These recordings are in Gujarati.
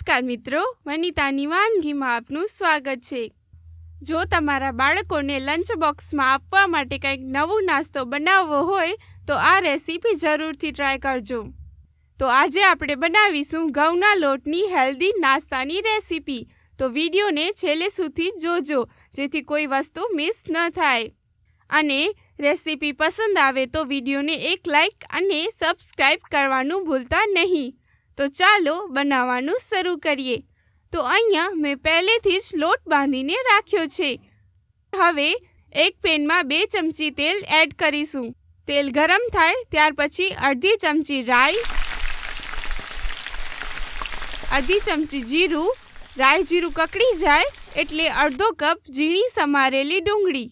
નમસ્કાર મિત્રો વનિતાની વાનગીમાં આપનું સ્વાગત છે. જો તમારા બાળકોને લંચ બોક્સમાં આપવા માટે કંઈક નવું નાસ્તો બનાવવો હોય, તો આ રેસીપી જરૂરથી ટ્રાય કરજો. તો આજે આપણે બનાવીશું ઘઉંના લોટની હેલ્ધી નાસ્તાની રેસીપી. તો વિડીયોને છેલ્લે સુધી જોજો, જેથી કોઈ વસ્તુ મિસ ન થાય. અને રેસીપી પસંદ આવે તો વિડીયોને એક લાઈક અને સબસ્ક્રાઈબ કરવાનું ભૂલતા નહીં. તો ચાલો બનાવવાનું શરૂ કરીએ. તો અહીંયા મેં પહેલેથી જ લોટ બાંધીને રાખ્યો છે. હવે એક પેનમાં બે ચમચી તેલ એડ કરીશું. તેલ ગરમ થાય ત્યાર પછી અડધી ચમચી રાઈ, અડધી ચમચી જીરું. રાઈ જીરું કકડી જાય એટલે અડધો કપ ઝીણી સમારેલી ડુંગળી,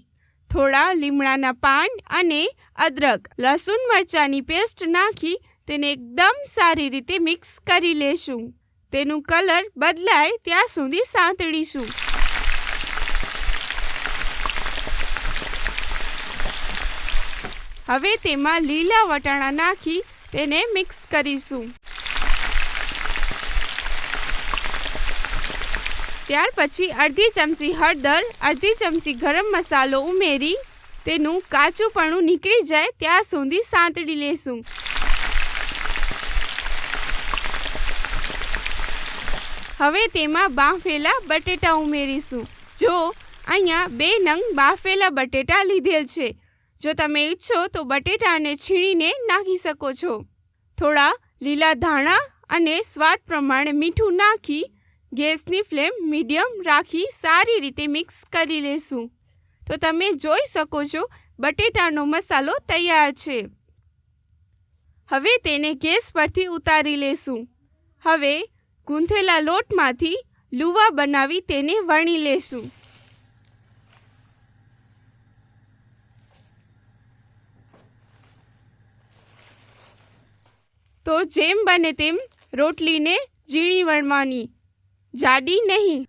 થોડા લીમડાના પાન અને અદરક લસણ મરચાંની પેસ્ટ નાખી તેને એકદમ સારી રીતે મિક્સ કરી લેશું. તેનું કલર બદલાય ત્યાં સુધી સાંતળીશું. હવે તેમાં લીલા વટાણા નાખી તેને મિક્સ કરીશું. ત્યાર પછી અડધી ચમચી હળદર, અડધી ચમચી ગરમ મસાલો ઉમેરી તેનું કાચુંપણું નીકળી જાય ત્યાં સુધી સાંતળી લેશું. હવે તેમાં બાફેલા બટેટા ઉમેરીશું. જો, અહીંયા બે નંગ બાફેલા બટેટા લીધેલ છે. જો તમે ઈચ્છો તો બટેટાને છીણીને નાખી શકો છો. થોડા લીલા ધાણા અને સ્વાદ પ્રમાણે મીઠું નાખી, ગેસની ફ્લેમ મીડિયમ રાખી સારી રીતે મિક્સ કરી લેશું. તો તમે જોઈ શકો છો, બટેટાનો મસાલો તૈયાર છે. હવે તેને ગેસ પરથી ઉતારી લેશું. હવે ગૂંથેલા લોટમાંથી લુવા બનાવી તેને વણી લેશું. તો જેમ બને તેમ રોટલીને ઝીણી વણવાની. જાડી નહીં.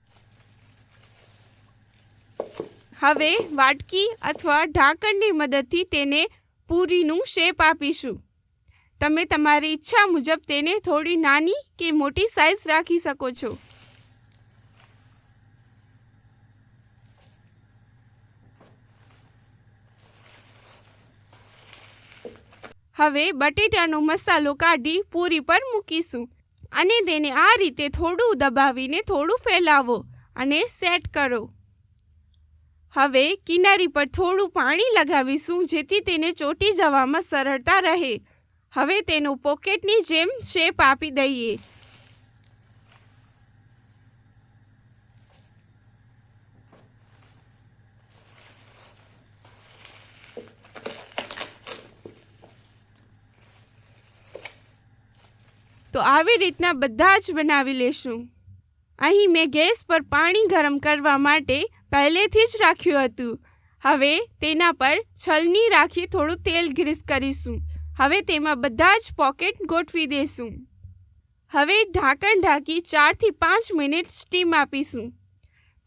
હવે વાટકી અથવા ઢાંકણની મદદથી તેને પૂરીનું શેપ આપીશું. તમે તમારી ઈચ્છા મુજબ તેને થોડી નાની કે મોટી સાઇઝ રાખી શકો છો. હવે બટેટાનો મસાલો કાઢી પૂરી પર મૂકીશું અને તેને આ રીતે થોડું દબાવીને થોડું ફેલાવો અને સેટ કરો. હવે કિનારી પર થોડું પાણી લગાવીશું જેથી તેને ચોટી જવામાં સરળતા રહે. હવે તેનું પોકેટની જેમ શેપ આપી દઈએ. તો આવી રીતના બધા જ બનાવી લેશું. અહીં મેં ગેસ પર પાણી ગરમ કરવા માટે પહેલેથી જ રાખ્યું હતું. હવે તેના પર છલની રાખી થોડું તેલ ગ્રીસ કરીશું. હવે તેમાં બધા જ પોકેટ ગોઠવી દેશું. હવે ઢાંકણ ઢાંકી ચારથી પાંચ મિનિટ સ્ટીમ આપીશું.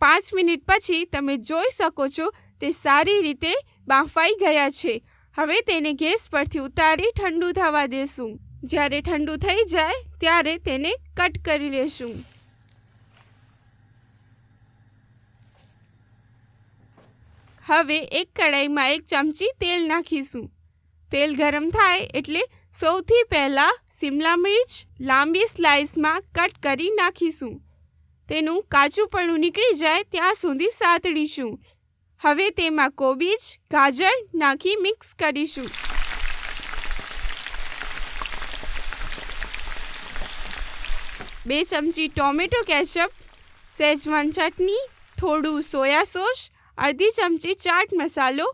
પાંચ મિનિટ પછી તમે જોઈ શકો છો તે સારી રીતે બાફાઈ ગયા છે. હવે તેને ગેસ પરથી ઉતારી ઠંડુ થવા દેશું. જ્યારે ઠંડુ થઈ જાય, ત્યારે તેને કટ કરી લેશું. હવે એક કડાઈમાં એક ચમચી તેલ નાખીશું. તેલ ગરમ થાય એટલે સૌથી પહેલાં શિમલા મિર્ચ લાંબી સ્લાઇસમાં કટ કરી નાખીશું. તેનું કાચુંપણું નીકળી જાય ત્યાં સુધી સાતડીશું. હવે તેમાં કોબીજ, ગાજર નાખી મિક્સ કરીશું. બે ચમચી ટોમેટો કેચઅપ, સેજવાન ચટણી, થોડું સોયા સોસ, અડધી ચમચી ચાટ મસાલો,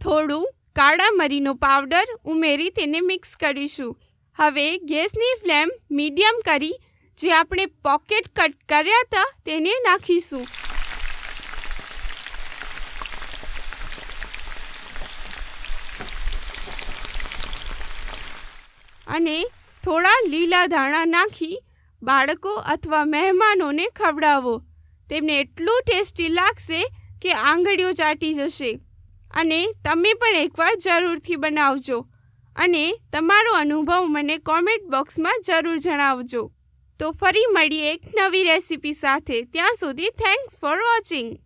થોડું કાળા મરીનો પાવડર ઉમેરી તેને મિક્સ કરીશું. હવે ગેસની ફ્લેમ મીડિયમ કરી, જે આપણે પોકેટ કટ કર્યા હતા તેને નાખીશું. અને થોડા લીલા ધાણા નાખી બાળકો અથવા મહેમાનોને ખવડાવો. તેમને એટલું ટેસ્ટી લાગશે કે આંગળીઓ ચાટી જશે. અને તમે પણ એકવાર જરૂરથી બનાવજો. અને તમારો અનુભવ મને કોમેન્ટ બોક્સમાં જરૂર જણાવજો. તો ફરી મળીએ એક નવી રેસીપી સાથે. ત્યાં સુધી થેન્ક્સ ફોર વોચિંગ